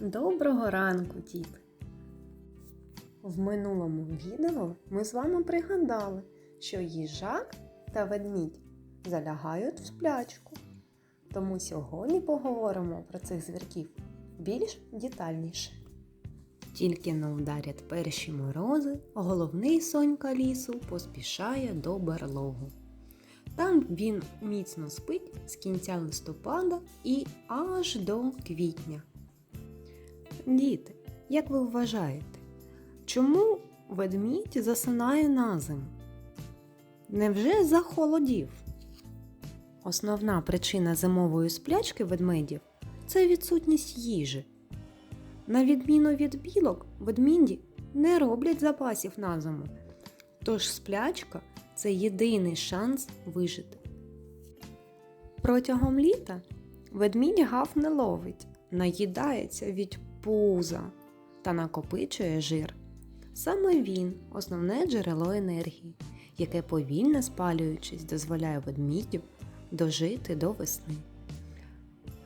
Доброго ранку, діти! В минулому відео ми з вами пригадали, що їжак та ведмідь залягають в сплячку. Тому сьогодні поговоримо про цих звірків більш детальніше. Тільки но вдарять перші морози, головний сонька лісу поспішає до берлогу. Там він міцно спить з кінця листопада і аж до квітня. Діти, як ви вважаєте, чому ведмідь засинає на зиму? Невже захолодів? Основна причина зимової сплячки ведмедів це відсутність їжі. На відміну від білок, ведміді не роблять запасів на зиму. Тож сплячка це єдиний шанс вижити. Протягом літа ведмідь гав не ловить, наїдається від пуза та накопичує жир. Саме він основне джерело енергії, яке повільно спалюючись, дозволяє ведмідю дожити до весни.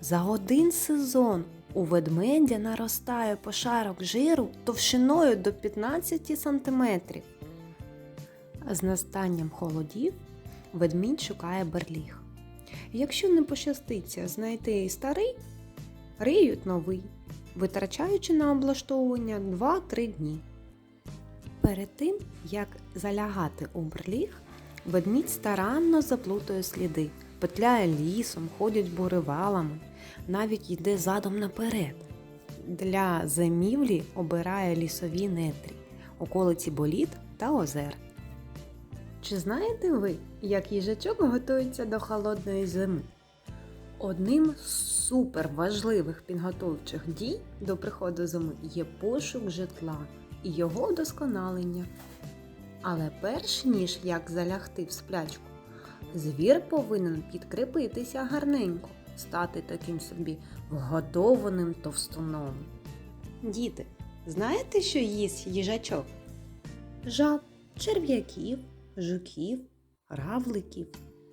За один сезон у ведмедя наростає пошарок жиру товщиною до 15 см. З настанням холодів ведмідь шукає берліг. Якщо не пощаститься знайти старий, риють новий, витрачаючи на облаштовування 2-3 дні. Перед тим, як залягати у берліг, ведмідь старанно заплутує сліди, петляє лісом, ходить буривалами, навіть йде задом наперед. Для зимівлі обирає лісові нетрі, околиці боліт та озер. Чи знаєте ви, як їжачок готується до холодної зими? Одним з суперважливих підготовчих дій до приходу зими є пошук житла і його вдосконалення. Але перш ніж як залягти в сплячку, звір повинен підкріпитися гарненько, стати таким собі вгодованим товстуном. Діти, знаєте, що їсть їжачок? Жаб, черв'яків, жуків, равликів,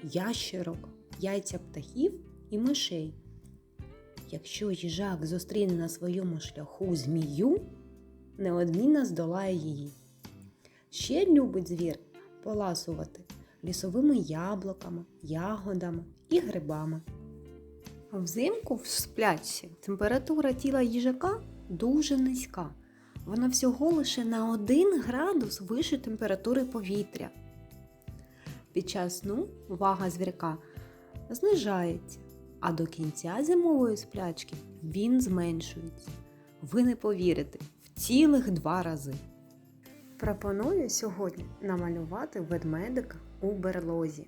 ящерок, яйця птахів і мишей. Якщо їжак зустріне на своєму шляху змію, неодмінно здолає її. Ще любить звір поласувати лісовими яблуками, ягодами і грибами. Взимку в сплячці температура тіла їжака дуже низька. Вона всього лише на 1 градус вище температури повітря. Під час сну вага звірка знижається, а до кінця зимової сплячки він зменшується. Ви не повірите, в цілих два рази. Пропоную сьогодні намалювати ведмедика у берлозі.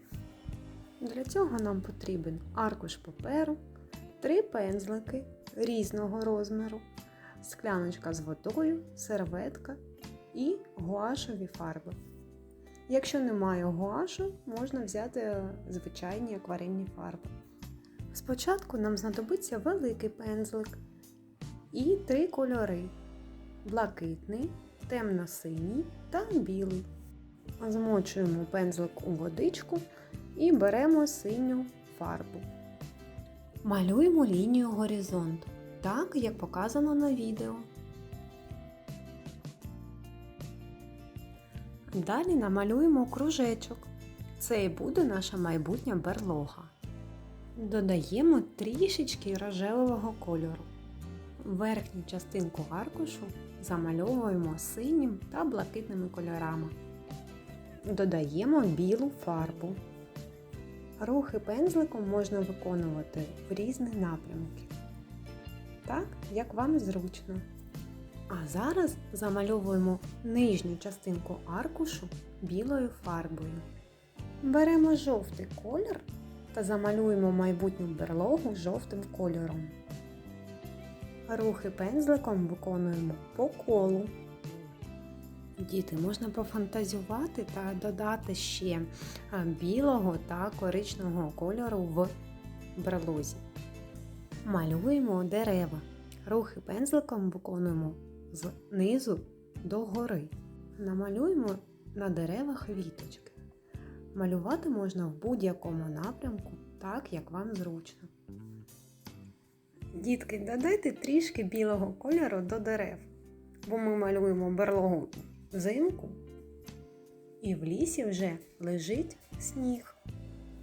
Для цього нам потрібен аркуш паперу, три пензлики різного розміру, скляночка з водою, серветка і гуашові фарби. Якщо немає гуашу, можна взяти звичайні акварельні фарби. Спочатку нам знадобиться великий пензлик і три кольори блакитний, темно-синій та білий. Змочуємо пензлик у водичку і беремо синю фарбу. Малюємо лінію горизонту, так як показано на відео. Далі намалюємо кружечок. Це і буде наша майбутня берлога. Додаємо трішечки рожевого кольору. Верхню частинку аркушу замальовуємо синім та блакитними кольорами. Додаємо білу фарбу. Рухи пензликом можна виконувати в різні напрямки. Так, як вам зручно. А зараз замальовуємо нижню частинку аркушу білою фарбою. Беремо жовтий колір та замалюємо майбутню берлогу жовтим кольором. Рухи пензликом виконуємо по колу. Діти, можна пофантазувати та додати ще білого та коричневого кольору в берлозі. Малюємо дерева. Рухи пензликом виконуємо знизу до гори. Намалюємо на деревах віточки. Малювати можна в будь-якому напрямку, так як вам зручно. Дітки, додайте трішки білого кольору до дерев, бо ми малюємо берлогу взимку, і в лісі вже лежить сніг.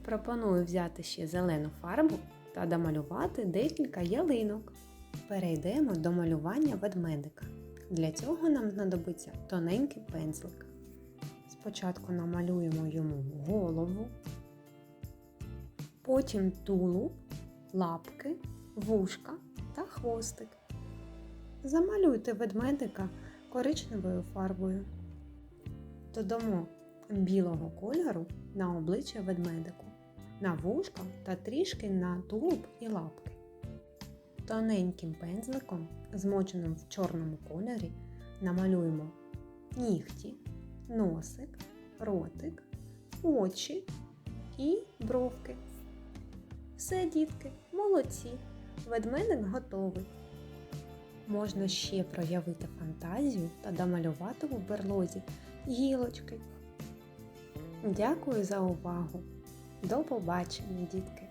Пропоную взяти ще зелену фарбу та домалювати декілька ялинок. Перейдемо до малювання ведмедика. Для цього нам знадобиться тоненький пензлик. Спочатку намалюємо йому голову, потім тулуб, лапки, вушка та хвостик. Замалюйте ведмедика коричневою фарбою. Додамо білого кольору на обличчя ведмедику, на вушка та трішки на тулуб і лапки. Тоненьким пензликом, змоченим в чорному кольорі, намалюємо нігті, носик, ротик, очі і бровки. Все, дітки, молодці! Ведмедик готовий. Можна ще проявити фантазію та домалювати у берлозі гілочки. Дякую за увагу! До побачення, дітки!